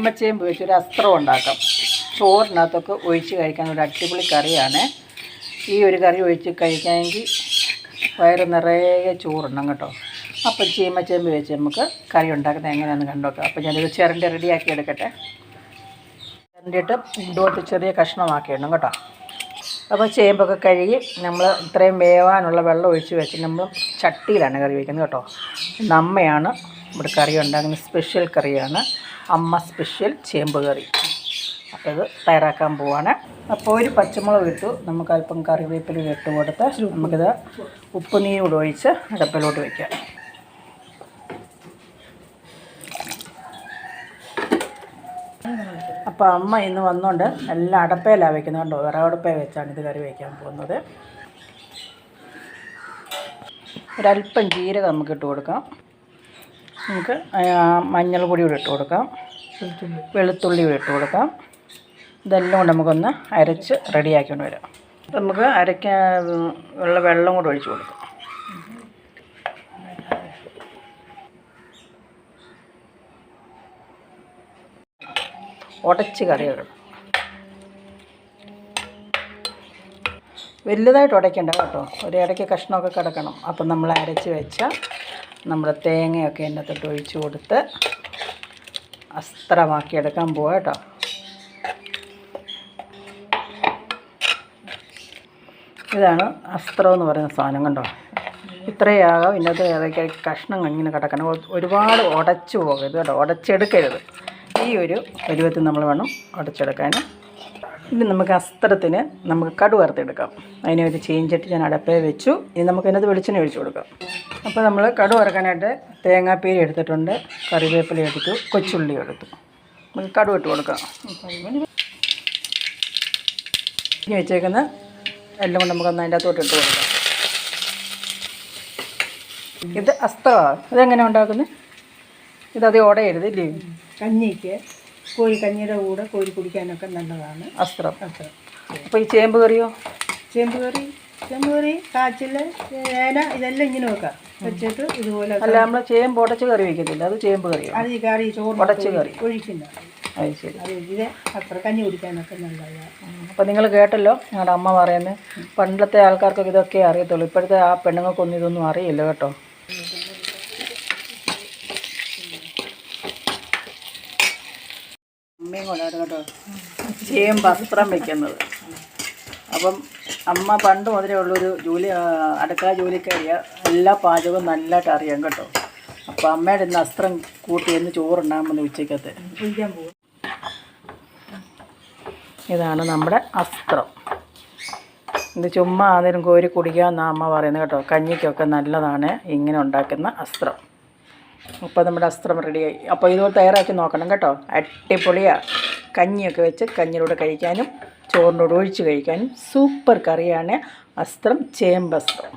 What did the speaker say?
ചീമച്ചേമ്പ് വെച്ച് ഒരു അസ്ത്രം ഉണ്ടാക്കാം. ചോറിനകത്തൊക്കെ ഒഴിച്ച് കഴിക്കാൻ ഒരു അടിപൊളി കറിയാണ്. ഈ ഒരു കറി ഒഴിച്ച് കഴിക്കാമെങ്കിൽ വയറ് നിറയെ ചോറുണ്ടാം കേട്ടോ. അപ്പം ചീമച്ചേമ്പ് വെച്ച് നമുക്ക് കറി ഉണ്ടാക്കുന്നത് എങ്ങനെയാണെന്ന് കണ്ടോക്കാം അപ്പം ഞാനിത് ചിരണ്ടി റെഡിയാക്കി എടുക്കട്ടെ. ചിരണ്ടിയിട്ട് ഇതുപോലത്തെ ചെറിയ കഷ്ണമാക്കിയിടണം കേട്ടോ. അപ്പോൾ ചേമ്പൊക്കെ കഴുകി നമ്മൾ ഇത്രയും വേവാനുള്ള വെള്ളം ഒഴിച്ച് വെച്ച് നമ്മൾ ചട്ടിയിലാണ് കറി വയ്ക്കുന്നത് കേട്ടോ. ഇന്ന് ഇവിടെ കറി ഉണ്ടാക്കുന്ന സ്പെഷ്യൽ കറിയാണ്. അമ്മ സ്പെഷ്യൽ ചേമ്പ് കറി. അപ്പോൾ ഇത് തയ്യാറാക്കാൻ പോവാണ്. അപ്പോൾ ഒരു പച്ചമുളക് ഇട്ടു. നമുക്ക് അല്പം കറിവേപ്പില ഇട്ട് കൊടുത്ത് നമുക്കിത് ഉപ്പ് നീര് കൂടെ ഒഴിച്ച് അടുപ്പിലോട്ട് വയ്ക്കാം അപ്പോൾ അമ്മ ഇന്ന് വന്നുകൊണ്ട് എല്ലാം അടപ്പയിലാണ് വെക്കുന്നത് കണ്ടോ? അടുപ്പേ വെച്ചാണ് ഇത് കറി വയ്ക്കാൻ പോകുന്നത്. ഒരല്പം ജീരകം നമുക്ക് ഇട്ട് കൊടുക്കാം. നമുക്ക് മഞ്ഞൾ പൊടി കൂടി ഇട്ട് കൊടുക്കാം. വെളുത്തുള്ളി കൂടി ഇട്ട് കൊടുക്കാം. ഇതെല്ലാം കൂടെ നമുക്കൊന്ന് അരച്ച് റെഡിയാക്കിക്കൊണ്ട് വരാം. നമുക്ക് അരയ്ക്കാൻ ഉള്ള വെള്ളം കൂടെ ഒഴിച്ച് കൊടുക്കാം. ഉടച്ച് കറി ഇടണം. വലുതായിട്ട് ഉടയ്ക്കണ്ട കേട്ടോ. ഒരു ഇടയ്ക്ക് കഷ്ണമൊക്കെ കിടക്കണം. അപ്പം നമ്മൾ അരച്ച് വെച്ച നമ്മുടെ തേങ്ങയൊക്കെ അതിനകത്തോട്ട് ഒഴിച്ചു കൊടുത്ത് അസ്ത്രമാക്കി എടുക്കാൻ പോവാം കേട്ടോ. ഇതാണ് അസ്ത്രം എന്ന് പറയുന്ന സാധനം കണ്ടോ? ഇത്രയാകാം ഇന്നത്തെ ഏതൊക്കെ കഷ്ണം ഇങ്ങനെ കിടക്കണം. ഒരുപാട് ഉടച്ചു പോകരുത് കേട്ടോ. ഉടച്ചെടുക്കരുത്. ഈ ഒരു പരുവത്തിൽ നമ്മൾ വേണം ഉടച്ചെടുക്കാൻ ഇനി നമുക്ക് അസ്ത്രത്തിന് നമുക്ക് കടു വറുത്തെടുക്കാം. അതിനെ ഒരു ചീഞ്ചട്ടി ഞാൻ അടപ്പേ വെച്ചു. ഇനി നമുക്ക് അതിനകത്ത് വെളിച്ചെണ്ണ ഒഴിച്ചു കൊടുക്കാം. അപ്പോൾ നമ്മൾ കടു വറക്കാനായിട്ട് തേങ്ങാപ്പീരി എടുത്തിട്ടുണ്ട്. കറിവേപ്പില എടുത്തു. കൊച്ചുള്ളി എടുത്തു. നമുക്ക് കടു ഇട്ട് കൊടുക്കാം. ഇനി വെച്ചേക്കുന്ന എല്ലാം കൊണ്ട് നമുക്ക് അതിന്റെ അകത്തോട്ട് ഇട്ട് കൊടുക്കാം. ഇത് അസ്ത്രമാണ് ഇതെങ്ങനെ ഉണ്ടാക്കുന്നത്? ഇത് അത് ഉടയരുത് ഇല്ലേ? കഞ്ഞിക്ക്. കോഴി കഞ്ഞിയുടെ കൂടെ കോഴി കുടിക്കാനൊക്കെ നല്ലതാണ്. അസ്ത്രം. അപ്പോൾ ഈ ചേമ്പ് കറിയോ? ചേമ്പ് കറി ചേമ്പ് കറി കാച്ചിൽ ഏന ഇതെല്ലാം ഇങ്ങനെ വെക്കാം. വെച്ചിട്ട് ഇതുപോലെ അല്ല നമ്മൾ ചേമ്പ് ഉടച്ച് കറി വയ്ക്കത്തില്ല അത് ചേമ്പ് കറിയോ? അത് ഈ കറി ചോറ് ഉടച്ച് കറി. ഒഴിക്കുന്ന. അത് ശരി. അത് ഇത് അത്ര കഞ്ഞി കുടിക്കാനൊക്കെ നല്ലതാണ്. അപ്പോൾ നിങ്ങൾ കേട്ടല്ലോ ഞങ്ങളുടെ അമ്മ പറയുന്നത് പണ്ടത്തെ ആൾക്കാർക്കൊക്കെ ഇതൊക്കെ അറിയത്തുള്ളൂ. ഇപ്പോഴത്തെ ആ പെണ്ണുങ്ങൾക്കൊന്നും ഇതൊന്നും അറിയില്ല കേട്ടോ. അമ്മയും കൊണ്ടാണ് കേട്ടോ. ചെയ്യും വസ്ത്രം വെക്കുന്നത്. അപ്പം അമ്മ പണ്ട് മുതലേ ഉള്ളൊരു ജോലി അടുക്കള ജോലിക്കാരിയ. എല്ലാ പാചകവും നല്ലതായിട്ട് അറിയാം കേട്ടോ. അപ്പം അമ്മയുടെ ഇന്ന് അസ്ത്രം കൂട്ടി എന്ന് ചോറുണ്ടാകുമ്പോൾ ഉച്ചക്കത്തെ ഇതാണ് നമ്മുടെ അസ്ത്രം. ഇത് ചുമ്മാ ആദ്യം കോരി കുടിക്കാമെന്നാണ് അമ്മ പറയുന്നത് കേട്ടോ. കഞ്ഞിക്കൊക്കെ നല്ലതാണ് ഇങ്ങനെ ഉണ്ടാക്കുന്ന അസ്ത്രം. അപ്പോൾ നമ്മുടെ അസ്ത്രം റെഡിയായി അപ്പോൾ ഇതുപോലെ തയ്യാറാക്കി നോക്കണം കേട്ടോ. അടിപൊളിയാണ് കഞ്ഞിയൊക്കെ വെച്ച് കഞ്ഞിലൂടെ കഴിക്കാനും ചോറിനോട് ഒഴിച്ച് കഴിക്കാനും സൂപ്പർ കറിയാണ് അസ്ത്രം ചേമ്പസ്ത്രം